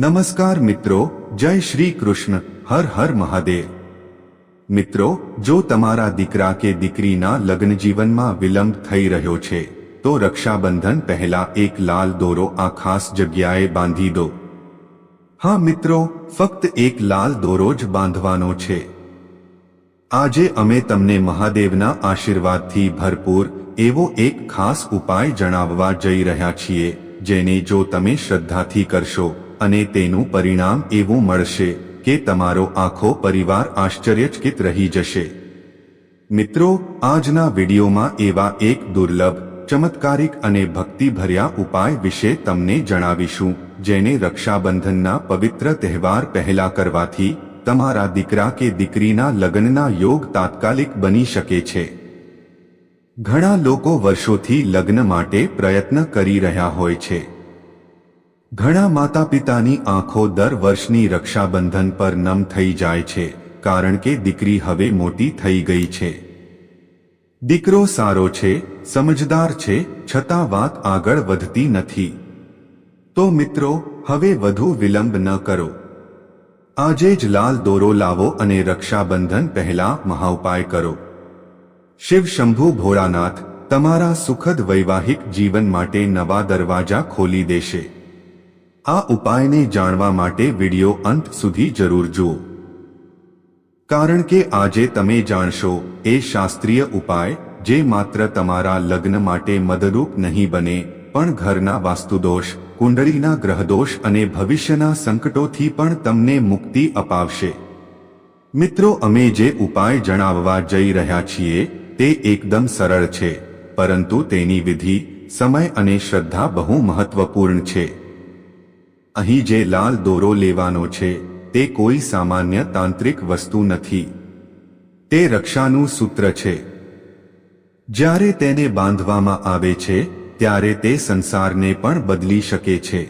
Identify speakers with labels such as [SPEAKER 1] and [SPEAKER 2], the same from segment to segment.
[SPEAKER 1] નમસ્કાર મિત્રો, જય શ્રી કૃષ્ણ, હર હર મહાદેવ. મિત્રો, જો તમારા દીકરા કે દીકરીના લગ્ન જીવનમાં વિલંબ થઈ રહ્યો છે, તો રક્ષાબંધન પહેલા એક લાલ દોરો આ ખાસ જગ્યાએ બાંધી દો. હા મિત્રો, ફક્ત એક લાલ દોરો જ બાંધવાનો છે. આજે અમે તમને મહાદેવના આશીર્વાદથી ભરપૂર એવો એક ખાસ ઉપાય જણાવવા જઈ રહ્યા છીએ, જેને જો તમે શ્રદ્ધાથી કરશો અને તેનું પરિણામ એવું મળશે કે તમારો આખો પરિવાર આશ્ચર્યચકિત રહી જશે. મિત્રો, આજના વિડીયોમાં એવા એક દુર્લભ, ચમત્કારિક અને ભક્તિભર્યા ઉપાય વિશે તમને જણાવીશું, જેને રક્ષાબંધનના પવિત્ર તહેવાર પહેલા કરવાથી તમારા દીકરા કે દીકરીના લગ્નના યોગ તાત્કાલિક બની શકે છે. ઘણા લોકો વર્ષોથી લગ્ન માટે પ્રયત્ન કરી રહ્યા હોય છે. ઘણા માતા પિતાની આંખો દર વર્ષની રક્ષાબંધન પર નમ થઈ જાય છે, કારણ કે દીકરી હવે મોટી થઈ ગઈ છે. દીકરો સારો છે, સમજદાર છે, છતાં વાત આગળ વધતી નથી. તો મિત્રો, હવે વધુ વિલંબ ન કરો. આજે જ લાલ દોરો લાવો અને રક્ષાબંધન પહેલા મહાઉપાય કરો. શિવ શંભુ ભોળાનાથ, તમારા સુખદ વૈવાહિક જીવન માટે નવા દરવાજા ખોલી દેશે. આ ઉપાયને જાણવા માટે વિડિયો અંત સુધી જરૂર જુઓ. કારણ કે આજે તમે જાણશો, એ શાસ્ત્રીય ઉપાય, જે માત્ર તમારા લગ્ન માટે મદદરૂપ નહીં બને, પણ ઘરના વાસ્તુદોષ, કુંડળીના ગ્રહદોષ અને ભવિષ્યના સંકટોથી પણ તમને મુક્તિ અપાવશે. મિત્રો, અમે જે ઉપાય જણાવવા જઈ રહ્યા છીએ, તે એકદમ સરળ છે, પરંતુ તેની વિધિ, સમય અને શ્રદ્ધા બહુ મહત્વપૂર્ણ છે. અહીં જે લાલ દોરો લેવાનો છે, તે કોઈ સામાન્ય તાંત્રિક વસ્તુ નથી. તે રક્ષાનું સૂત્ર છે. જ્યારે તેને બાંધવામાં આવે છે, ત્યારે તે સંસારને પણ બદલી શકે છે.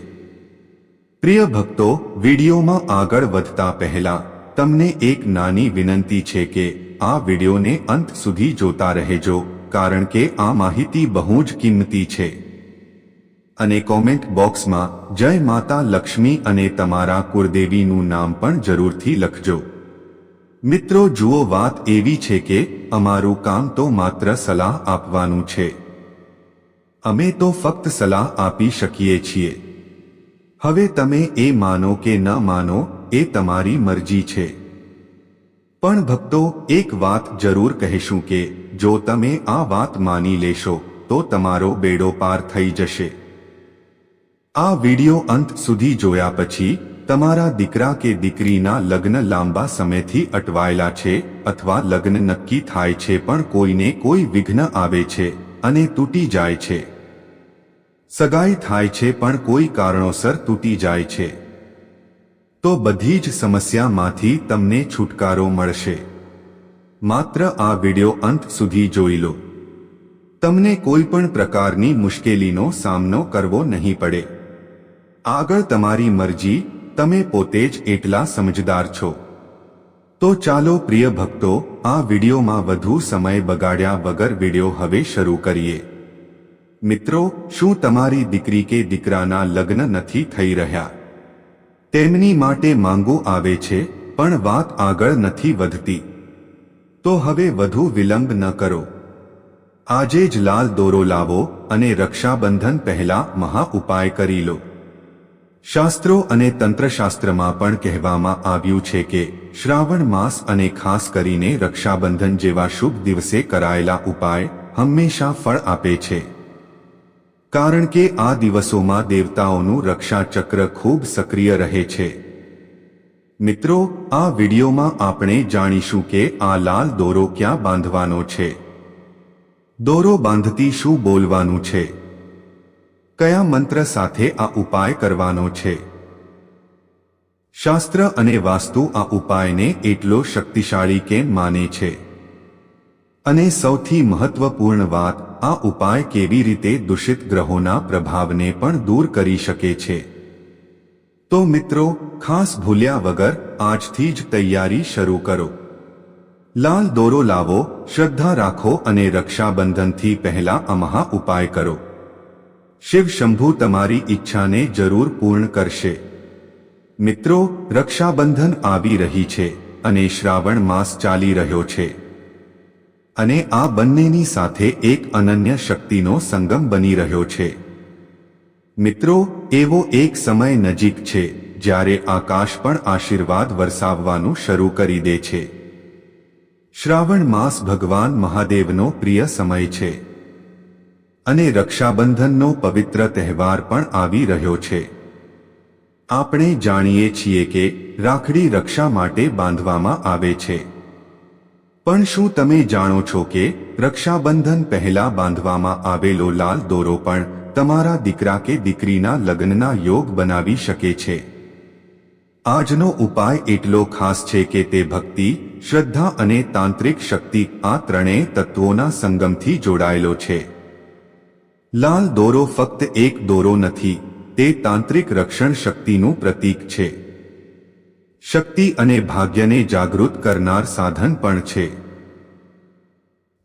[SPEAKER 1] પ્રિય ભક્તો, વિડીયોમાં આગળ વધતા પહેલા, તમને એક નાની વિનંતી છે કે, આ વિડીયોને અંત સુધી જોતા રહેજો, કારણ કે આ માહિતી બહુ જ કિંમતી છે. અને કોમેન્ટ બોક્સમાં, જય માતા લક્ષ્મી અને તમારા કુળદેવીનું નામ પણ જરૂરથી લખજો. મિત્રો, જુઓ વાત એવી છે કે, અમારું કામ તો માત્ર સલાહ આપવાનું છે. અમે તો ફક્ત સલાહ આપી શકીએ છીએ. હવે તમે એ માનો કે ન માનો, એ તમારી મરજી છે. પણ ભક્તો, એક વાત જરૂર કહેશું કે, જો તમે આ વાત માની લેશો, તો તમારો બેડો પાર થઈ જશે. આ વિડિયો અંત સુધી જોયા પછી, તમારા દીકરા કે દીકરીના લગ્ન લાંબા સમયથી અટવાયેલા છે અથવા લગ્ન નક્કી થાય છે પણ કોઈને કોઈ વિઘ્ન આવે છે અને તૂટી જાય છે. સગાઈ થાય છે પણ કોઈ કારણોસર તૂટી જાય છે. તો બધી જ સમસ્યામાંથી તમને છુટકારો મળશે. માત્ર આ વિડિયો અંત સુધી જોઈ લો. તમને કોઈ પણ પ્રકારની મુશ્કેલીનો સામનો કરવો નહીં પડે. આગળ તમારી મરજી, તમે પોતે જ એટલા સમજદાર છો. તો ચાલો પ્રિય ભક્તો, આ વિડીયોમાં વધુ સમય બગાડ્યા વગર વીડિયો હવે શરૂ કરીએ. મિત્રો, શું તમારી દીકરી કે દીકરાના લગ્ન નથી થઈ રહ્યા? તેમની માટે માંગો આવે છે, પણ વાત આગળ નથી વધતી. તો હવે વધુ વિલંબ ન કરો. આજે જ લાલ દોરો લાવો અને રક્ષાબંધન પહેલા મહા ઉપાય કરી લો. શાસ્ત્રો અને તંત્રશાસ્ત્રમાં પણ કહેવામાં આવ્યું છે કે શ્રાવણ માસ અને ખાસ કરીને રક્ષાબંધન જેવા શુભ દિવસે કરાયેલા ઉપાય હંમેશા ફળ આપે છે. કારણ કે આ દિવસોમાં દેવતાઓનું રક્ષા ચક્ર ખૂબ સક્રિય રહે છે. મિત્રો, આ વિડીયોમાં આપણે જાણીશું કે આ લાલ દોરો ક્યાં બાંધવાનો છે? દોરો બાંધતી શું બોલવાનું છે? કયા મંત્ર સાથે આ ઉપાય કરવાનો છે? શાસ્ત્ર અને વાસ્તુ આ ઉપાયને એટલો શક્તિશાળી કેમ માને છે? અને સૌથી મહત્વપૂર્ણ વાત, આ ઉપાય કેવી રીતે દૂષિત ગ્રહોના પ્રભાવને પણ દૂર કરી શકે છે? તો મિત્રો, ખાસ ભૂલ્યા વગર આજથી જ તૈયારી શરૂ કરો. લાલ દોરો લાવો, શ્રદ્ધા રાખો અને રક્ષાબંધનથી પહેલા મહા ઉપાય કરો. શિવ શંભુ તમારી ઈચ્છાને જરૂર પૂર્ણ કરશે. મિત્રો, રક્ષાબંધન આવી રહી છે અને શ્રાવણ માસ ચાલી રહ્યો છે. અને આ બંનેની સાથે એક અનન્ય શક્તિનો સંગમ બની રહ્યો છે. મિત્રો, એવો એક સમય નજીક છે જ્યારે આકાશ પણ આશીર્વાદ વરસાવવાનું શરૂ કરી દે છે. શ્રાવણ માસ ભગવાન મહાદેવનો પ્રિય સમય છે. અને રક્ષાબંધનનો પવિત્ર તહેવાર પણ આવી રહ્યો છે. આપણે જાણીએ છીએ કે રાખડી રક્ષા માટે બાંધવામાં આવે છે. પણ શું તમે જાણો છો કે રક્ષાબંધન પહેલા બાંધવામાં આવેલો લાલ દોરો પણ તમારા દીકરા કે દીકરીના લગ્નના યોગ બનાવી શકે છે? આજનો ઉપાય એટલો ખાસ છે કે તે ભક્તિ, શ્રદ્ધા અને તાંત્રિક શક્તિ આ ત્રણેય તત્વોના સંગમથી જોડાયેલો છે. લાલ દોરો ફક્ત એક દોરો નથી, તે તાંત્રિક રક્ષણ શક્તિનું પ્રતીક છે. શક્તિ અને ભાગ્યને જાગૃત કરનાર સાધન પણ છે.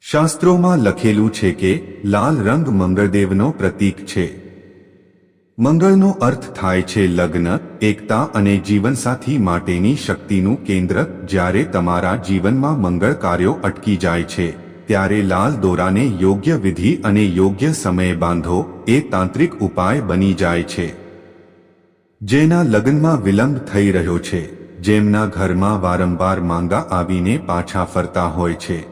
[SPEAKER 1] શાસ્ત્રોમાં લખેલું છે કે, લાલ રંગ મંગળદેવનો પ્રતીક છે. મંગળનો અર્થ થાય છે લગ્ન, એકતા અને જીવનસાથી માટેની શક્તિનું કેન્દ્ર, જ્યારે તમારા જીવનમાં મંગળ કાર્યો અટકી જાય છે. ત્યારે લાલ દોરાને યોગ્ય વિધિ અને યોગ્ય સમયે બાંધો, એ તાંત્રિક ઉપાય બની જાય છે. જેના લગ્નમાં વિલંબ થઈ રહ્યો છે, જેમના ઘરમાં વારંવાર માંગા આવીને પાછા ફરતા હોય છે.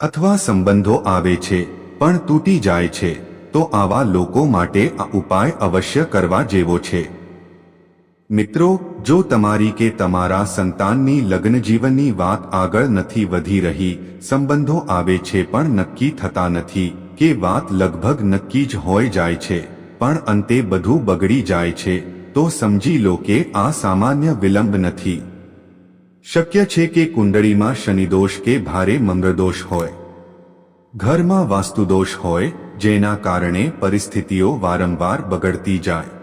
[SPEAKER 1] અથવા સંબંધો આવે છે, પણ તૂટી જાય છે, તો આવા લોકો માટે આ ઉપાય અવશ્ય કરવા જેવો છે. મિત્રો, જો તમારી કે તમારા સંતાનની લગ્ન જીવનની વાત આગળ નથી વધી રહી, સંબંધો આવે છે પણ નક્કી થતા નથી, કે વાત લગભગ નક્કી જ હોય જાય છે, પણ અંતે બધું બગડી જાય છે, તો સમજી લો કે આ સામાન્ય વિલંબ નથી. શક્ય છે કે કુંડળીમાં શનિદોષ કે ભારે મંગળદોષ હોય. ઘરમાં વાસ્તુદોષ હોય, જેના કારણે પરિસ્થિતિઓ વારંવાર બગડતી જાય.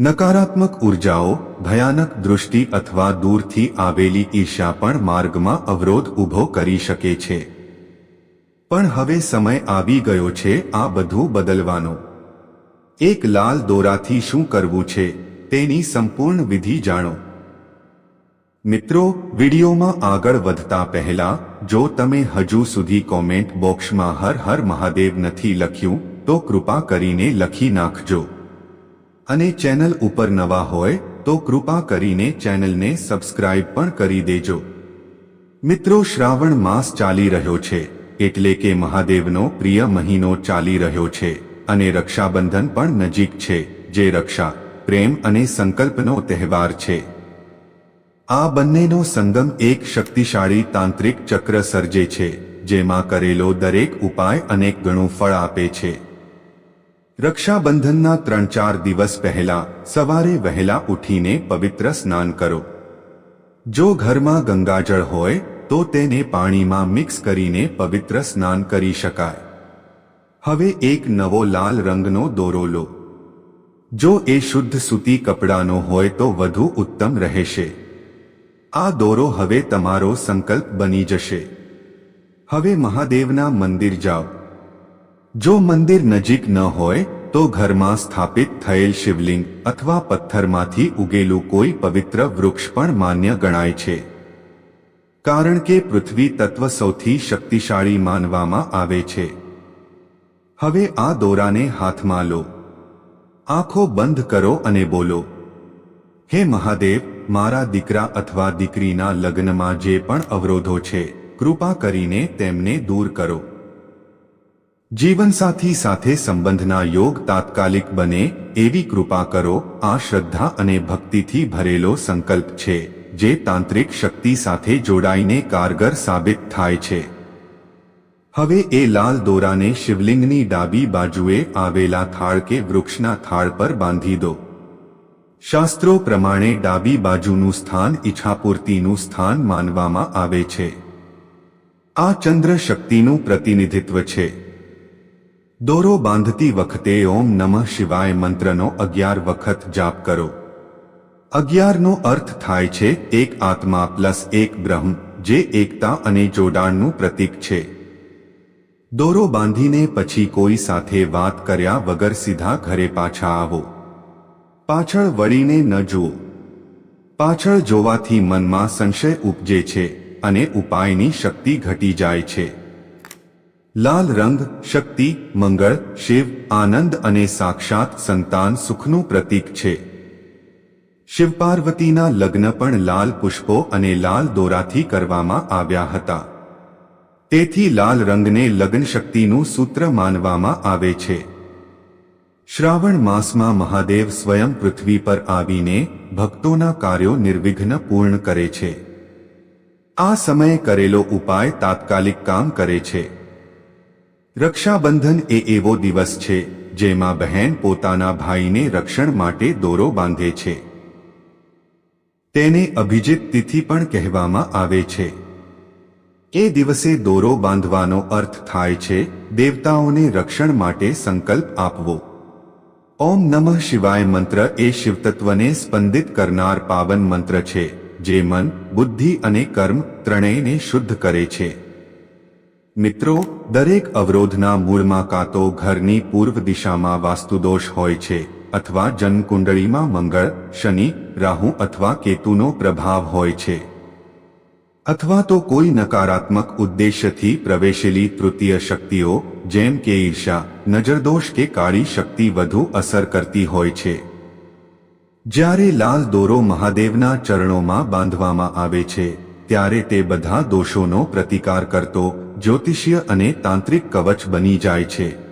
[SPEAKER 1] નકારાત્મક ઉર્જાઓ, ભયાનક દૃષ્ટિ અથવા દૂરથી આવેલી ઈર્ષા પણ માર્ગમાં અવરોધ ઊભો કરી શકે છે. પણ હવે સમય આવી ગયો છે આ બધું બદલવાનો. એક લાલ દોરાથી શું કરવું છે, તેની સંપૂર્ણ વિધિ જાણો. મિત્રો, વિડીયોમાં આગળ વધતા પહેલા, જો તમે હજુ સુધી કોમેન્ટ બોક્સમાં હર હર મહાદેવ નથી લખ્યું, તો કૃપા કરીને લખી નાખજો. અને ચેનલ ઉપર નવા હોય તો કૃપા કરીને ચેનલને સબસ્ક્રાઇબ પણ કરી દેજો. મિત્રો, શ્રાવણ માસ ચાલી રહ્યો છે, એટલે કે મહાદેવનો પ્રિય મહિનો ચાલી રહ્યો છે, અને રક્ષાબંધન પણ નજીક છે, જે રક્ષા, પ્રેમ અને સંકલ્પનો તહેવાર છે. આ બંનેનો સંગમ એક શક્તિશાળી તાંત્રિક ચક્ર સર્જે છે, જેમાં કરેલો દરેક ઉપાય અનેક ગણું ફળ આપે છે. રક્ષાબંધનના ત્રણ ચાર દિવસ પહેલા સવારે વહેલા ઉઠીને પવિત્ર સ્નાન કરો. જો ઘરમાં ગંગાજળ હોય, તો તેને પાણીમાં મિક્સ કરીને પવિત્ર સ્નાન કરી શકાય. હવે એક નવો લાલ રંગનો દોરો લો. જો એ શુદ્ધ સૂતી કપડાનો હોય, તો વધુ ઉત્તમ રહેશે. આ દોરો હવે તમારો સંકલ્પ બની જશે. હવે મહાદેવના મંદિર જાઓ. જો મંદિર નજીક ન હોય, તો ઘરમાં સ્થાપિત થયેલ શિવલિંગ અથવા પથ્થરમાંથી ઉગેલું કોઈ પવિત્ર વૃક્ષ પણ માન્ય ગણાય છે. કારણ કે પૃથ્વી તત્વ સૌથી શક્તિશાળી માનવામાં આવે છે. હવે આ દોરાને હાથમાં લો. આંખો બંધ કરો અને બોલો, હે મહાદેવ, મારા દીકરા અથવા દીકરીના લગ્નમાં જે પણ અવરોધો છે, કૃપા કરીને તેમને દૂર કરો. જીવનસાથી સાથે સંબંધના યોગ તાત્કાલિક બને એવી કૃપા કરો, આ શ્રદ્ધા અને ભક્તિથી ભરેલો સંકલ્પ છે, જે તાંત્રિક શક્તિ સાથે જોડાઈને કારગર સાબિત થાય છે. હવે એ લાલ દોરાને શિવલિંગની ડાબી બાજુએ આવેલા થાળ કે વૃક્ષના થાળ પર બાંધી દો. શાસ્ત્રો પ્રમાણે ડાબી બાજુનું સ્થાન ઈચ્છાપૂર્તિનું સ્થાન માનવામાં આવે છે. આ ચંદ્ર શક્તિનું પ્રતિનિધિત્વ છે. દોરો બાંધતી વખતે ઓમ નમઃ શિવાય મંત્રનો અગિયાર વખત જાપ કરો. અગિયારનો અર્થ થાય છે, એક આત્મા પ્લસ એક બ્રહ્મ, જે એકતા અને જોડાણનું પ્રતીક છે. દોરો બાંધીને પછી કોઈ સાથે વાત કર્યા વગર સીધા ઘરે પાછા આવો. પાછળ વળીને ન જુઓ. પાછળ જોવાથી મનમાં સંશય ઉપજે છે અને ઉપાયની શક્તિ ઘટી જાય છે. લાલ રંગ, શક્તિ, મંગળ, શિવ, આનંદ અને સાક્ષાત સંતાન સુખનું પ્રતીક છે. શિવ પાર્વતીના લગ્ન પણ લાલ પુષ્પો અને લાલ દોરાથી કરવામાં આવ્યા હતા. તેથી લાલ રંગને લગ્ન શક્તિનું સૂત્ર માનવામાં આવે છે. શ્રાવણ માસમાં મહાદેવ સ્વયં પૃથ્વી પર આવીને ભક્તોના કાર્યો નિર્વિઘ્ન પૂર્ણ કરે છે. આ સમયે કરેલો ઉપાય તાત્કાલિક કામ કરે છે. રક્ષાબંધન એ એવો દિવસ છે, જેમાં બહેન પોતાના ભાઈને રક્ષણ માટે દોરો બાંધે છે. તેને અભિજીત તિથિ પણ કહેવામાં આવે છે. એ દિવસે દોરો બાંધવાનો અર્થ થાય છે, દેવતાઓને રક્ષણ માટે સંકલ્પ આપવો. ઓમ નમઃ શિવાય મંત્ર એ શિવતત્વને સ્પંદિત કરનાર પાવન મંત્ર છે, જે મન, બુદ્ધિ અને કર્મ ત્રણેયને શુદ્ધ કરે છે. મિત્રો, દરેક અવરોધના મૂળમાં કાં તો ઘરની પૂર્વ દિશામાં વાસ્તુદોષ હોય છે, અથવા જન્મકુંડળીમાં મંગળ, શનિ, રાહુ અથવા કેતુનો પ્રભાવ હોય છે. અથવા તો કોઈ નકારાત્મક ઉદ્દેશ્યથી પ્રવેશેલી તૃતીય શક્તિઓ, જેમ કે ઈર્ષા નજરદોષ કે કાળી શક્તિ વધુ અસર કરતી હોય છે. જ્યારે લાલ દોરો મહાદેવના ચરણોમાં બાંધવામાં આવે છે, ત્યારે તે બધા દોષોનો પ્રતિકાર કરતો જ્યોતિષીય અને તાંત્રિક કવચ બની જાય છે.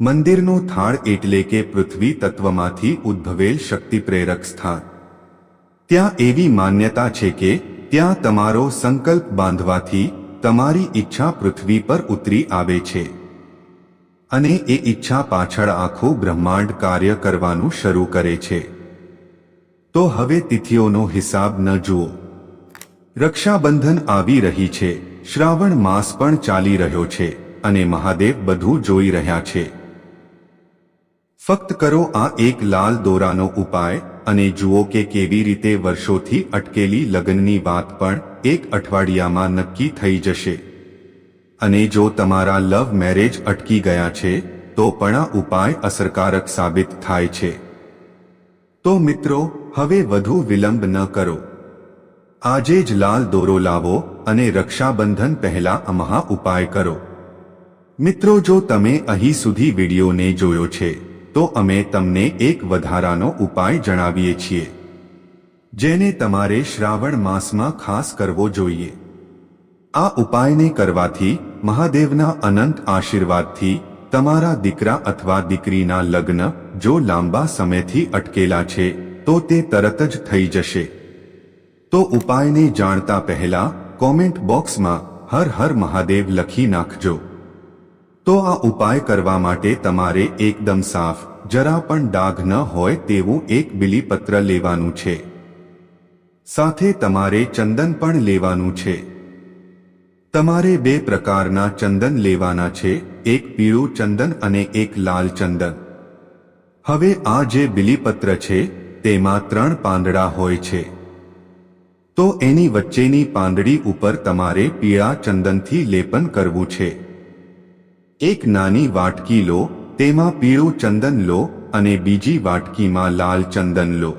[SPEAKER 1] મંદિરનો થાળ એટલે કે પૃથ્વી તત્વમાંથી ઉદ્ભવેલ શક્તિ પ્રેરક સ્થાન. ત્યાં એવી માન્યતા છે કે ત્યાં તમારો સંકલ્પ બાંધવાથી તમારી ઈચ્છા પૃથ્વી પર ઉતરી આવે છે. અને એ ઈચ્છા પાછળ આખું બ્રહ્માંડ કાર્ય કરવાનું શરૂ કરે છે. તો હવે તિથિઓનો હિસાબ ન જુઓ. રક્ષાબંધન આવી રહી છે. શ્રાવણ માસ પણ ચાલી રહ્યો છે અને મહાદેવ બધું જોઈ રહ્યા છે. ફક્ત કરો આ એક લાલ દોરાનો ઉપાય અને જુઓ કે કેવી રીતે વર્ષોથી અટકેલી લગ્નની વાત પણ એક અઠવાડિયામાં નક્કી થઈ જશે. અને જો તમારા લવ મેરેજ અટકી ગયા છે, તો પણ આ ઉપાય અસરકારક સાબિત થાય છે. તો મિત્રો, હવે વધુ વિલંબ ન કરો. આજે જ લાલ દોરો લાવો અને રક્ષાબંધન પહેલા આ મહા ઉપાય કરો. મિત્રો, જો તમે અહીં સુધી વિડીયોને જોયો છે, તો અમે તમને એક વધારાનો ઉપાય જણાવીએ છીએ. જેને તમારે શ્રાવણ માસમાં ખાસ કરવો જોઈએ. આ ઉપાયને કરવાથી મહાદેવના અનંત આશીર્વાદથી તમારા દીકરા અથવા દીકરીના લગ્ન જો લાંબા સમયથી અટકેલા છે, તો તે તરત જ થઈ જશે. તો ઉપાયને જાણતા પહેલા કોમેન્ટ બોક્સમાં હર હર મહાદેવ લખી નાખજો. તો આ ઉપાય કરવા માટે તમારે એકદમ સાફ, જરા પણ ડાઘ ન હોય તેવું એક બિલીપત્ર લેવાનું છે. સાથે તમારે ચંદન પણ લેવાનું છે. તમારે બે પ્રકારના ચંદન લેવાના છે, એક પીળું ચંદન અને એક લાલ ચંદન. હવે આ જે બિલીપત્ર છે, તેમાં ત્રણ પાંદડા હોય છે. તો એની વચ્ચેની પાંદડી ઉપર તમારે પીળા ચંદનથી લેપન કરવું છે. એક નાની વાટકી લો, તેમાં પીળું ચંદન લો અને બીજી વાટકીમાં લાલ ચંદન લો.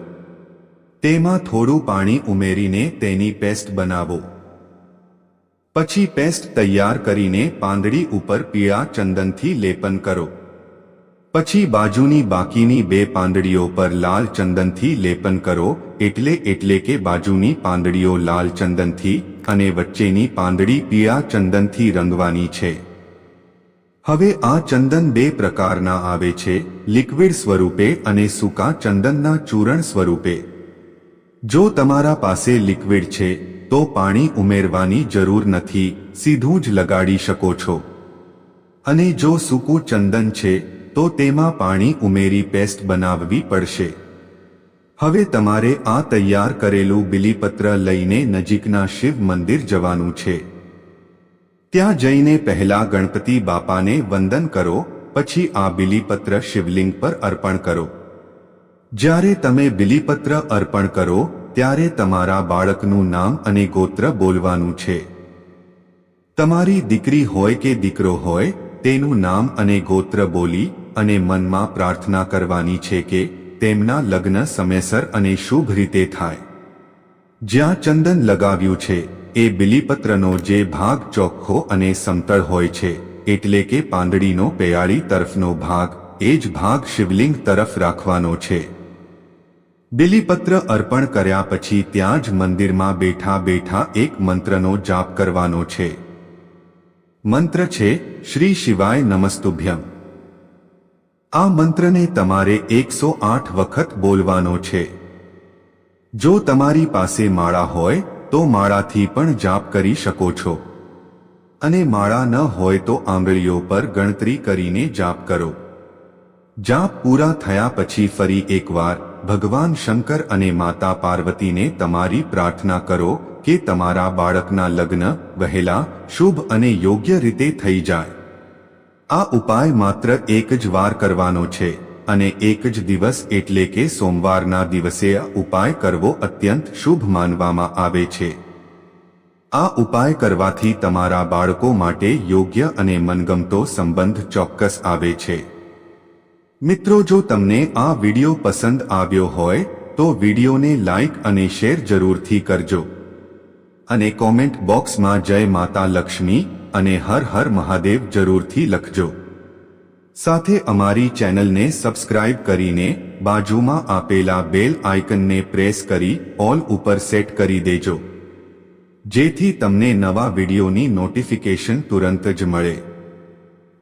[SPEAKER 1] તેમાં થોડું પાણી ઉમેરીને તેની પેસ્ટ બનાવો. પછી પેસ્ટ તૈયાર કરીને પાંદડી ઉપર પીળા ચંદનથી લેપન કરો. પછી બાજુની બાકીની બે પાંદડીઓ પર લાલ ચંદનથી લેપન કરો, એટલે એટલે કે બાજુની પાંદડીઓ લાલ ચંદનથી અને વચ્ચેની પાંદડી પીળા ચંદનથી રંગવાની છે. હવે આ ચંદન બે પ્રકારના આવે છે, લિક્વિડ સ્વરૂપે અને સૂકા ચંદનના ચૂરણ સ્વરૂપે. જો તમારા પાસે લિક્વિડ છે, તો પાણી ઉમેરવાની જરૂર નથી, સીધું જ લગાડી શકો છો. અને જો સૂકું ચંદન છે તો તેમાં પાણી ઉમેરી પેસ્ટ બનાવવી પડશે. હવે તમારે આ તૈયાર કરેલું બિલીપત્ર લઈને નજીકના શિવ મંદિર જવાનું છે. ત્યાં જઈને પહેલા ગણપતિ બાપાને વંદન કરો, પછી આ બિલીપત્ર શિવલિંગ પર અર્પણ કરો. જ્યારે તમે બિલીપત્ર અર્પણ કરો, ત્યારે તમારા બાળકનું નામ અને ગોત્ર બોલવાનું છે. તમારી દીકરી હોય કે દીકરો હોય, તેનું નામ અને ગોત્ર બોલી અને મનમાં પ્રાર્થના કરવાની છે કે તેમના લગ્ન સમયસર અને શુભ રીતે થાય. જ્યાં ચંદન લગાવ્યું છે, એ બિલીપત્રનો જે ભાગ ચોખ્ખો અને સમતળ હોય છે, એટલે કે પાંદડીનો પેયાળી તરફનો ભાગ, એ જ ભાગ શિવલિંગ તરફ રાખવાનો છે. બિલીપત્ર અર્પણ કર્યા પછી ત્યાં જ મંદિરમાં બેઠા બેઠા એક મંત્રનો જાપ કરવાનો છે. મંત્ર છે, શ્રી શિવાય નમસ્તુભ્યમ. આ મંત્રને તમારે એકસો આઠ વખત બોલવાનો છે. જો તમારી પાસે માળા હોય, તો માળાથી પણ જાપ કરી શકો છો. અને માળા ન હોય તો આંગળીઓ પર ગણતરી કરીને જાપ કરો. જાપ પૂરા થયા પછી ફરી એકવાર ભગવાન શંકર અને માતા પાર્વતીને તમારી પ્રાર્થના કરો કે તમારા બાળકના લગ્ન, વહેલા, શુભ અને યોગ્ય રીતે થઈ જાય. આ ઉપાય માત્ર એક જ વાર કરવાનો છે અને એક જ દિવસ એટલે કે સોમવારના દિવસે આ ઉપાય કરવો અત્યંત શુભ માનવામાં આવે છે. આ ઉપાય કરવાથી તમારા બાળકો માટે યોગ્ય અને મનગમતો સંબંધ ચોક્કસ આવે છે. મિત્રો, જો તમને આ વિડિયો પસંદ આવ્યો હોય, તો વિડિયોને લાઈક અને શેર જરૂરથી કરજો. અને કોમેન્ટ બોક્સમાં જય માતા લક્ષ્મી અને હર હર મહાદેવ જરૂરથી લખજો. સાથે અમારી ચેનલને સબસ્ક્રાઇબ કરીને બાજુમાં આપેલા બેલ આઇકનને પ્રેસ કરી ઓલ ઉપર સેટ કરી દેજો. જેથી તમને નવા વિડીયોની નોટિફિકેશન તુરંત જ મળે.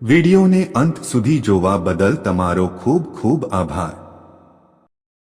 [SPEAKER 1] વિડિયોને અંત સુધી જોવા બદલ તમારો ખૂબ ખૂબ આભાર.